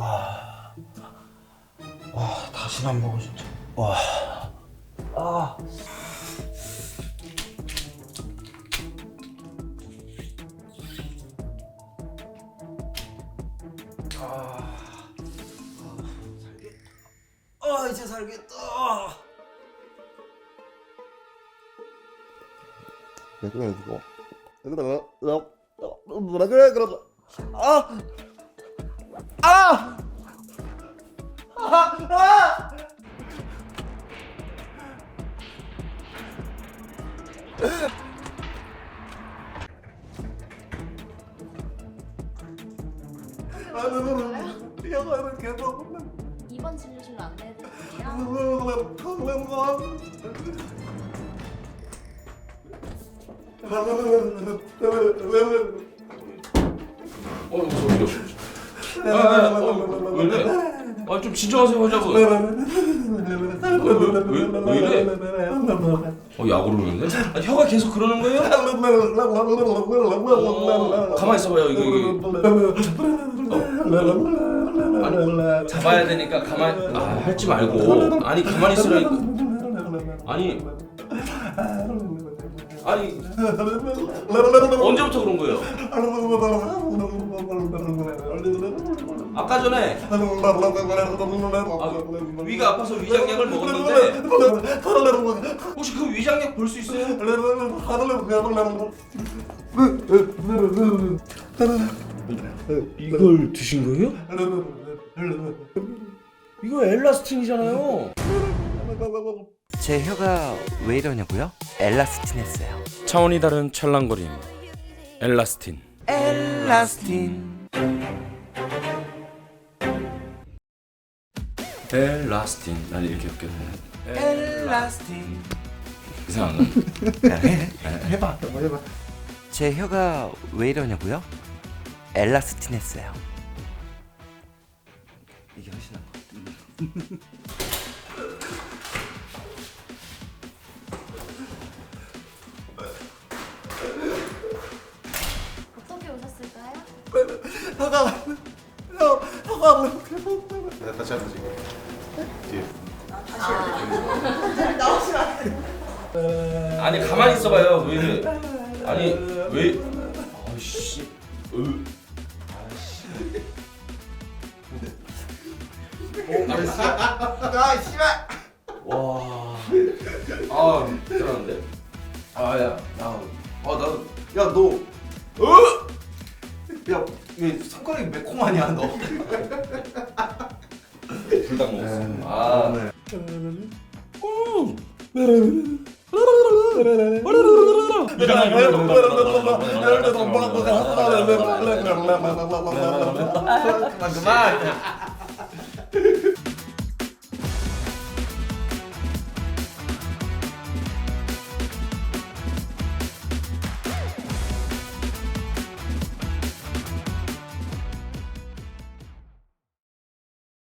와. 와, 다시는 안 먹어 진짜. 와. 아. 아. 아, 이제 살겠다. 왜 그래 그거 왜 그래 왜 그래 아! 아! 아! 아! 아, 이거는 계속 2번 진료실로 안내해드릴게요. 어, 무서워. 아, 아, 어, 왜 이래? 아, 좀 진정하세요, 환자분. 왜, 왜 이래? 어, 약으로 그러는데? 아, 혀가 계속 그러는 거예요? 어, 가만히 있어봐요, 이거, 이거. 아니, 잡아야 되니까 가만히, 아, 할지 말고. 아니, 가만히 있으라니까. 아니, 아니, 언제부터 그런 거예요? 아까 전에 아, 위가 아파서 위장약을 먹었는데 혹시 그 위장약 볼 수 있어요? 이걸 드신 거예요? 이거 엘라스틴이잖아요. 제 혀가 왜 이러냐고요? 엘라스틴 했어요. 차원이 다른 찰랑거림. 엘라스틴. 엘라스틴. 엘라스틴. 난 이렇게 웃겼네. 엘라스틴. 이상한가? 해봐 해봐 해봐 제 혀가 왜 이러냐고요? 엘라스틴 했어요. 이게 훨씬 나은 것 같아. 어떻게 오셨을까요? 혀가 혀 계속 다시 한번 지금 뒤에 아니 가만히 있어봐요. 왜? 아니 왜? 아씨. 으. 아 씨발 와. 아 대단한데? 아야 야아나 야 너 어? 야, 왜 손가락이 매콤하냐 너? 불닭 먹었어. 아. 그만 그만.